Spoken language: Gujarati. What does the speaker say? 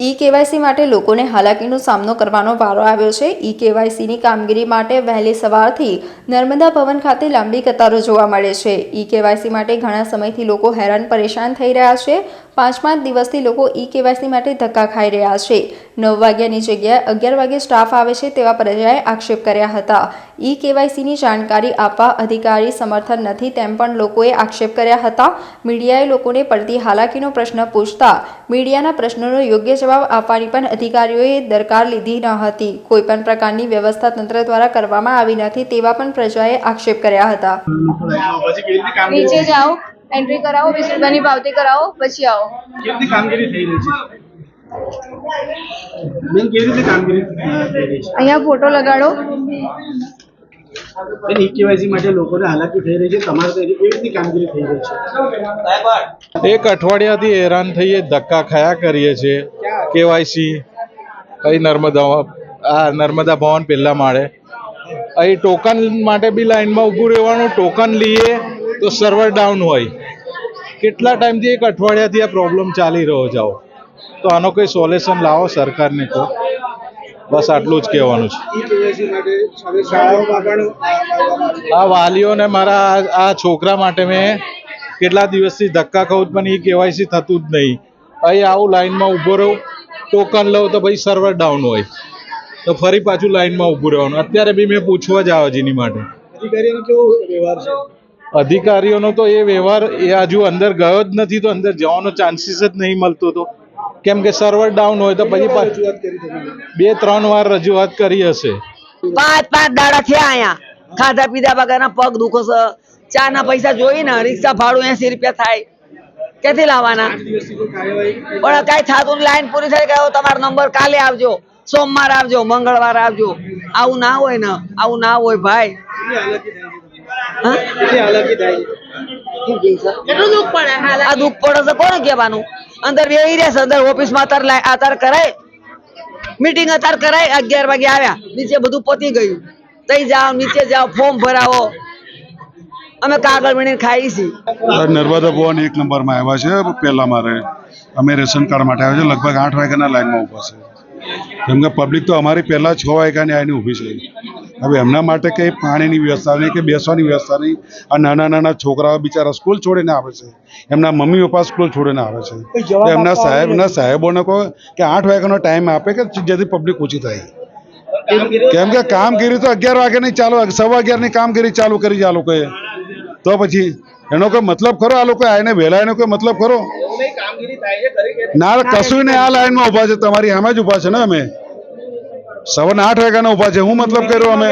ઈ કેવાયસી માટે લોકોને હાલાકીનો સામનો કરવાનો વારો આવ્યો છે. ઈ કેવાયસીની કામગીરી માટે વહેલી સવારથી નર્મદા ભવન ખાતે લાંબી કતારો જોવા મળે છે. ઈ કેવાયસી માટે ઘણા સમયથી લોકો હેરાન પરેશાન થઈ રહ્યા છે. પાંચ પાંચ દિવસથી લોકો ઈ કેવાયસી માટે ધક્કા ખાઈ રહ્યા છે. નવ વાગ્યાની જગ્યાએ અગિયાર વાગે સ્ટાફ આવે છે તેવા પ્રજાએ આક્ષેપ કર્યા હતા. ઈ કેવાયસીની જાણકારી આપવા અધિકારી સમર્થન નથી તેમ પણ લોકોએ આક્ષેપ કર્યા હતા. મીડિયાએ લોકોને પડતી હાલાકીનો પ્રશ્ન પૂછતા મીડિયાના પ્રશ્નોનો યોગ્ય જવાબ આપવાની પણ અધિકારીઓએ દરકાર લીધી ન હતી. કોઈપણ પ્રકારની વ્યવસ્થા તંત્ર દ્વારા કરવામાં આવી નથી તેવા પણ પ્રજાએ આક્ષેપ કર્યા હતા. નીચે જાઓ એન્ટ્રી કરાવો વીસ રૂપિયાની પાવતી કરાવો પછી આવો. કેવી કામગીરી થઈ રહી છે? અહીંયા ફોટો લગાડો. બેન ઈ માટે લોકોને હાલાકી થઈ રહી છે. તમારે ત્યાં કેવી રીતે કામગીરી થઈ રહી છે? એક અઠવાડિયાથી હેરાન થઈએ, ધક્કા ખાયા કરીએ છીએ. કેવાયસી. અહીં નર્મદા, આ નર્મદા ભવન પહેલા માળે. અહીં ટોકન માટે બી લાઈનમાં ઊભું રહેવાનું, ટોકન લઈએ તો સર્વર ડાઉન હોય. કેટલા ટાઈમથી એક અઠવાડિયાથી આ પ્રોબ્લેમ ચાલી રહ્યો જાઓ તો આનો કોઈ સોલ્યુશન લાવો સરકારને કહો બસ આટલું જ કહેવાનું છે. આ વાલીઓને મારા આ- છોકરા માટે મેં કેટલા દિવસથી ધક્કા ખાઉં પણ એ કેવાયસી થતું જ નહીં. અહીં આવું લાઈનમાં ઊભો રહું ટોકન લઉં તો ભાઈ સર્વર ડાઉન હોય. તો ફરી પાછું લાઈનમાં ઊભું રહેવાનું. અત્યારે બી મેં પૂછવા જ આવે જેની માટે. અધિકારીઓનો તો એ વ્યવહાર એ હજુ અંદર ગયો જ નથી તો અંદર જવાનો ચાન્સીસ જ નહીં મળતો તો. કેમ કે સર્વર ડાઉન હોય તો પછી બે ત્રણ વાર રજૂઆત કરી હશે. પાંચ પાંચ દાડા થયા અહીંયા. ખાધા પીધા વગરના પગ દુખો છે. ચા ના પૈસા જોઈ ને રિક્ષા ભાડું એસી રૂપિયા થાય. ક્યાંથી લાવવાના? પણ કઈ થતું લાઈન પૂરી થઈ ગયો તમારો નંબર કાલે આવજો. સોમવાર આવજો મંગળવાર આવજો. આવું ના હોય ને આવું ના હોય ભાઈ. કેટલી આ દુઃખ પડે છે કોને કહેવાનું? અંદર બેહી રહ્યા છે અંદર ઓફિસમાં અતાર લાય- અતાર કરાય. મીટિંગ અતાર કરાય અગિયાર વાગે આવ્યા. નીચે બધું પતી ગયું. તઈ જાઓ નીચે જાઓ ફોર્મ ભરાવો. અમે કાગળ વીણીને ખાઈ છીએ. નર્મદા ભવન એક નંબરમાં આવ્યા છે પહેલા મારે. અમે રેશન કાર્ડ માટે આવ્યા છે લગભગ આઠ વાગ્યાના લાઈનમાં ઊભા છે. કેમ કે પબ્લિક તો અમારી પેલા છ વાગ્યાની આવીને ઊભી છે. હવે એમના માટે કંઈ પાણીની વ્યવસ્થા નહીં કે બેસવાની વ્યવસ્થા નહીં. આ નાના નાના છોકરાઓ બિચારા સ્કૂલ છોડીને આવે છે. એમના મમ્મી પપ્પા સ્કૂલ છોડીને આવે છે. તો એમના સાહેબના સાહેબોને કહો કે આઠ વાગ્યાનો ટાઈમ આપે કે જેથી પબ્લિક ઓછી થાય. કેમ કે કામગીરી તો અગિયાર વાગે નહીં ચાલુ સવા અગિયારની કામગીરી ચાલુ કરી છે આ લોકોએ. તો પછી એનો કોઈ મતલબ ખરો? આ લોકો આને વહેલા એનો કોઈ મતલબ ખરો? ના કશું ને આ લાઈનમાં ઊભા છે. તમારી સામે જ ઊભા છે ને અમે. સવારના આઠ વાગ્યાના ઊભા છે. હું મતલબ કર્યો અમે?